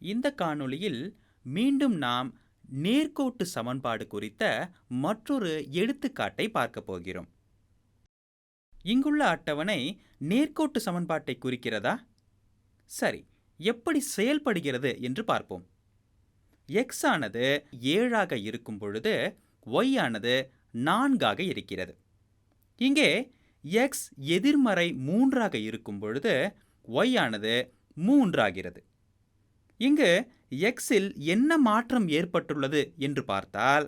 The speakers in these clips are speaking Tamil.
இந்த காணொளியில் மீண்டும் நாம் நேர்கோட்டு சமன்பாடு குறித்த மற்றொரு எடுத்துக்காட்டை பார்க்க போகிறோம். இங்குள்ள அட்டவணை நேர்கோட்டு சமன்பாட்டை குறிக்கிறதா? சரி எப்படி செயல்படுகிறது என்று பார்ப்போம். எக்ஸ் ஆனது ஏழாக இருக்கும் பொழுது ஒய் ஆனது நான்காக இருக்கிறது. இங்கே எக்ஸ் எதிர்மறை மூன்றாக இருக்கும் பொழுது ஒய் ஆனது மூன்றாகிறது. இங்கு எக்ஸில் என்ன மாற்றம் ஏற்பட்டுள்ளது என்று பார்த்தால்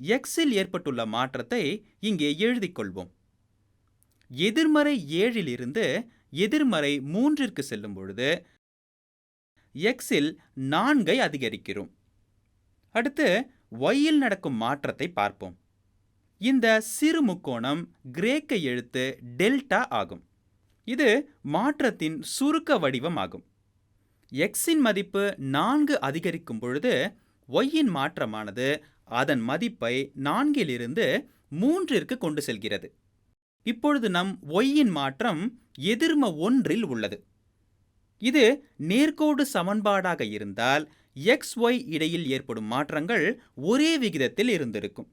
எக்ஸில் ஏற்பட்டுள்ள மாற்றத்தை இங்கே எழுதிக்கொள்வோம் எதிர்மறை ஏழிலிருந்து எதிர்மறை மூன்றிற்கு செல்லும் பொழுது எக்ஸில் நான்கை அதிகரிக்கிறோம். அடுத்து ஒய்யில் நடக்கும் மாற்றத்தை பார்ப்போம். இந்த சிறு முக்கோணம் கிரேக்க எழுத்து டெல்டா ஆகும். இது மாற்றத்தின் சுருக்க வடிவம் ஆகும். எக்ஸின் மதிப்பு நான்கு அதிகரிக்கும் பொழுது ஒய்யின் மாற்றமானது அதன் மதிப்பை நான்கிலிருந்து மூன்றிற்கு கொண்டு செல்கிறது. இப்பொழுது நம் ஒய்யின் மாற்றம் எதிர்ம ஒன்றில் உள்ளது. இது நேர்கோடு சமன்பாடாக இருந்தால் எக்ஸ் ஒய் இடையில் ஏற்படும் மாற்றங்கள் ஒரே விகிதத்தில் இருந்திருக்கும்.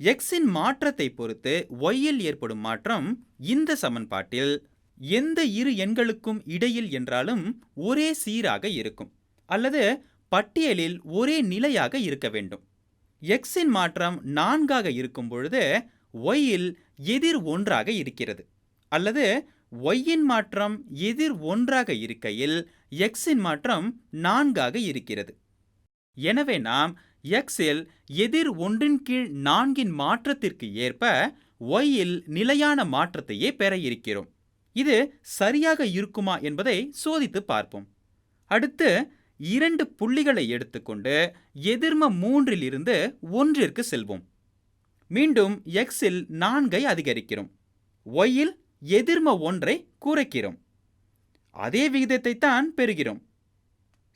எக்ஸின் மாற்றத்தை பொறுத்து ஒய்யில் ஏற்படும் மாற்றம் இந்த சமன்பாட்டில் எந்த இரு எண்களுக்கும் இடையில் என்றாலும் ஒரே சீராக இருக்கும் அல்லது பட்டியலில் ஒரே நிலையாக இருக்க வேண்டும். எக்ஸின் மாற்றம் நான்காக இருக்கும் பொழுது ஒய்யில் எதிர் ஒன்றாக இருக்கிறது அல்லது ஒய்யின் மாற்றம் எதிர் ஒன்றாக இருக்கையில் எக்ஸின் மாற்றம் நான்காக இருக்கிறது. எனவே நாம் எக்ஸில் எதிர் ஒன்றின் கீழ் நான்கின் மாற்றத்திற்கு ஏற்ப ஒய்யில் நிலையான மாற்றத்தையே பெற இருக்கிறோம். இது சரியாக இருக்குமா என்பதை சோதித்து பார்ப்போம். அடுத்து இரண்டு புள்ளிகளை எடுத்துக்கொண்டு எதிர்ம மூன்றில் இருந்து ஒன்றிற்கு செல்வோம். மீண்டும் எக்ஸில் நான்கை அதிகரிக்கிறோம். ஒய்யில் எதிர்ம ஒன்றை குறைக்கிறோம். அதே விகிதத்தை தான் பெறுகிறோம்.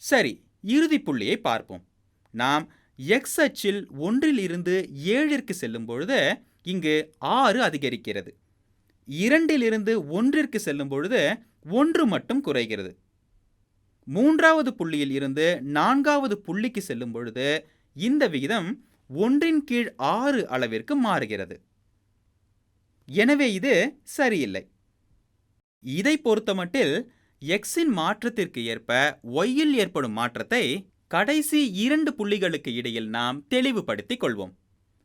சரி இறுதி புள்ளியை பார்ப்போம். நாம் எக்ஸ் அச்சில் ஒன்றில் இருந்து ஏழிற்கு செல்லும் பொழுது இங்கு ஆறு அதிகரிக்கிறது. இரண்டிலிருந்து ஒன்றிற்கு செல்லும் பொழுது ஒன்று மட்டும் குறைகிறது. மூன்றாவது புள்ளியில் இருந்து நான்காவது புள்ளிக்கு செல்லும் பொழுது இந்த விகிதம் ஒன்றின் கீழ் ஆறு அளவிற்கு மாறுகிறது. எனவே இது சரியில்லை. இதை பொறுத்தமட்டில் எக்ஸின் மாற்றத்திற்கு ஏற்ப ஒய்யில் ஏற்படும் மாற்றத்தை கடைசி இரண்டு புள்ளிகளுக்கு இடையில் நாம் தெளிவுபடுத்திக் கொள்வோம்.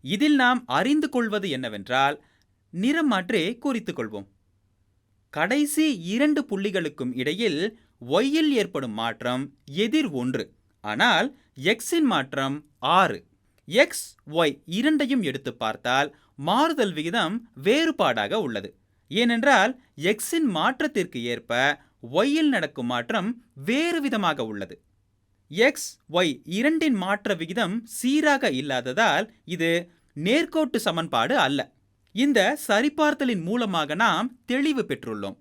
இதில் நாம் அறிந்து கொள்வது என்னவென்றால் நிறம் மாற்றே குறித்துக் கொள்வோம் கடைசி இரண்டு புள்ளிகளுக்கும் இடையில் ஒய்யில் ஏற்படும் மாற்றம் எதிர் ஒன்று. ஆனால் எக்ஸின் மாற்றம் ஆறு. எக்ஸ் ஒய் இரண்டையும் எடுத்து பார்த்தால் மாறுதல் விகிதம் வேறுபாடாக உள்ளது. ஏனென்றால் எக்ஸின் மாற்றத்திற்கு ஏற்ப ஒய்யில் நடக்கும் மாற்றம் வேறு விதமாக உள்ளது. எக்ஸ் ஒய் இரண்டின் மாற்ற விகிதம் சீராக இல்லாததால் இது நேர்கோட்டு சமன்பாடு அல்ல. இந்த சரிபார்த்தலின் மூலமாக நாம் தெளிவு பெற்றுள்ளோம்.